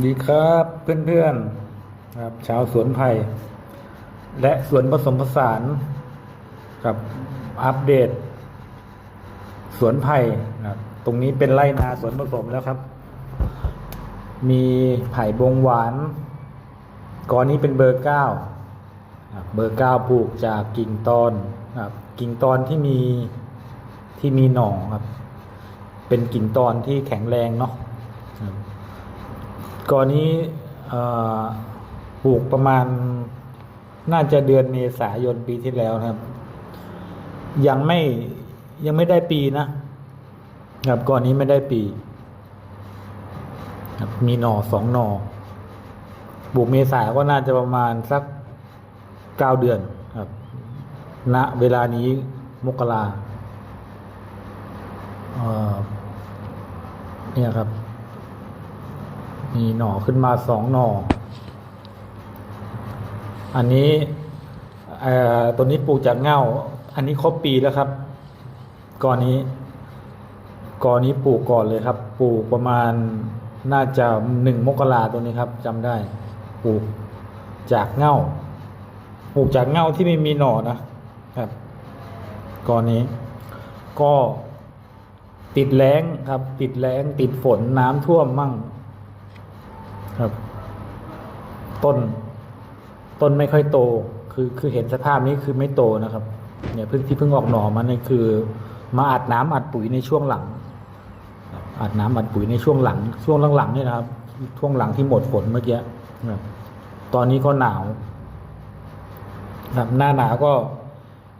ดีครับเพื่อนๆครับชาวสวนไผ่และสวนผสมผสานกับอัปเดต สวนไผ่นะครับตรงนี้เป็นไร่นาสวนผสมแล้วครับ มีไผ่บงหวานกอนี้เป็นเบอร์เก้าเบอร์เก้าปลูกจากกิ่งตอนครับกิ่งตอนที่มีที่มีหน่อครับ เป็นกิ่งตอนที่แข็งแรงเนาะ ก่อนนี้ปลูกประมาณน่าจะเดือนเมษายนปีที่แล้วครับ ยังไม่ยังไม่ได้ปีนะครับก่อนนี้ไม่ได้ปีครับมีหน่อสองหน่อปลูกเมษาก็น่าจะประมาณสักเก้าเดือนครับณเวลานี้มกราเนี่ยครับ มีหน่อขึ้นมาสองหน่อ อันนี้ตัวนี้ปลูกจากเง่า อันนี้ครบปีแล้วครับก่อนนี้ก่อนนี้ปลูกก่อนเลยครับ ปลูกประมาณน่าจะหนึ่งมกราตัวนี้ครับจำได้ ปลูกจากเง่า ปลูกจากเง่าที่ไม่มีหน่อนะครับก่อนนี้ก็ติดแล้งครับ ติดแล้งติดฝนน้ำท่วมมั่ง ครับ ต้น ต้นไม่ค่อยโต คือคือเห็นสภาพนี้คือไม่โตนะครับ เนี่ยเพิ่งที่เพิ่งออกหน่อมาเนี่คือ มาอัดน้ำอัดปุ๋ยในช่วงหลังอัดน้ำอัดปุ๋ยในช่วงหลัง ช่วงหลังๆนี่นะครับ ช่วงหลังที่หมดฝนเมื่อกี้ครับตอนนี้ก็หนาวครับหน้าหนาวก็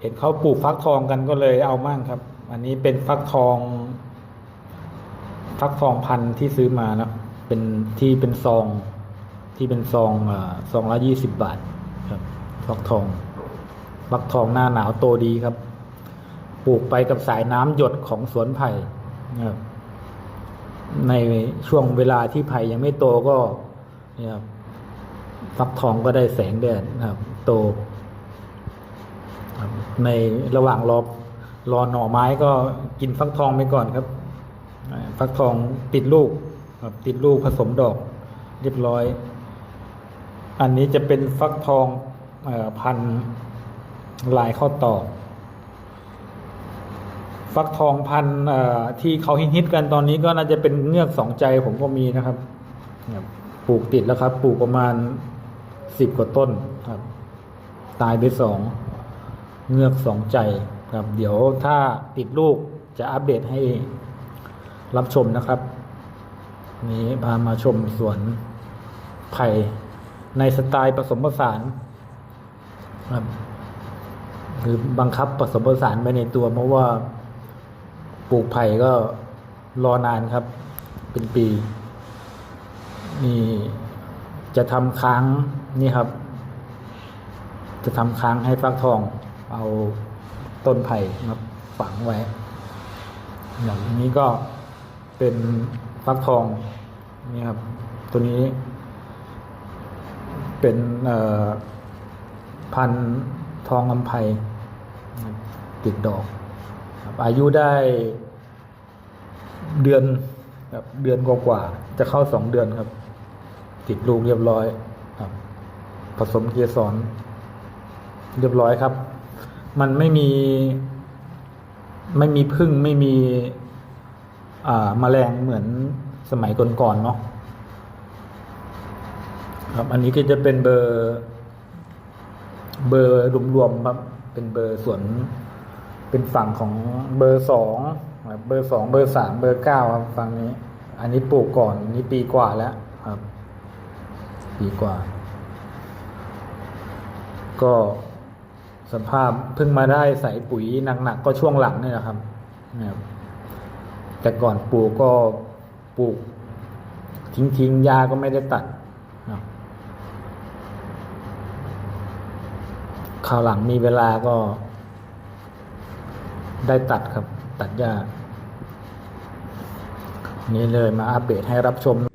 เห็นเขาปลูกฟักทองกันก็เลยเอามั่งครับ อันนี้เป็นฟักทอง ฟักทองพันธุ์ที่ซื้อมานะ เป็นที่เป็นซอง ที่เป็นซองอ่าซองละยี่สิบบาทครับฟักทองฟักทองหน้าหนาวโตดีครับ ปลูกไปกับสายน้ำหยดของสวนไผ่นะครับในช่วงเวลาที่ไผ่ยังไม่โตก็นี่ยครับฟักทองก็ได้แสงแดดนะครับ โตในระหว่างรอรอหน่อไม้ก็กินฟักทองไปก่อนครับ ฟักทองติดลูก ครับติดลูกผสมดอก เรียบร้อย อันนี้จะเป็นฟักทองอพันลายข้าวตอฟักทองพันที่เขาฮิตกันตอนนี้ก็น่าจะเป็นเงือกสองใจผมก็มีนะครับปลูกติดแล้วครับปลูกประมาณสิบกว่าต้นครับ ตายไปสองเงือกสองใจครับ เดี๋ยวถ้าติดลูกจะอัปเดตให้รับชมนะครับ นี้พามาชมสวนไผ่ในสไตล์ผสมผสานครับคือบังคับผสมผสานไปในตัว เพราะว่าปลูกไผ่ก็รอนานครับ เป็นปี นี่จะทำค้างนี่ครับ จะทำค้างให้ฟักทอง เอาต้นไผ่มาฝังไว้อย่างนี้ก็เป็น ฟักทองนี่ครับ ตัวนี้เป็นพันธุ์ทองอำไพนะครับติดดอก อายุได้เดือนครับเดือนกว่าๆจะเข้าสองเดือนครับ ติดลูกเรียบร้อยครับ ผสมเกสรเรียบร้อยครับ มันไม่มี ไม่มีพึ่งไม่มี มาแมลงเหมือนสมัยก่อนๆเนาะครับอันนี้ก็จะเป็นเบอร์ เบอร์รวมๆครับ เป็นเบอร์ส่วน เป็นฝั่งของเบอร์สองครับเบอร์สองเบอร์สามเบอร์เก้าครับฝั่งนี้ อันนี้ปลูกก่อนอันนี้ปีกว่าแล้วครับ ปีกว่า ก็สภาพเพิ่งมาได้ใส่ปุ๋ยหนักๆก็ช่วงหลังนี่แหละครับนะครับ แต่ก่อนปลูกก็ปลูก ทิ้งๆยาก็ไม่ได้ตัดนะคราวหลังมีเวลาก็ได้ตัดครับ ตัดหญ้านี่เลยมาอัปเดตให้รับชม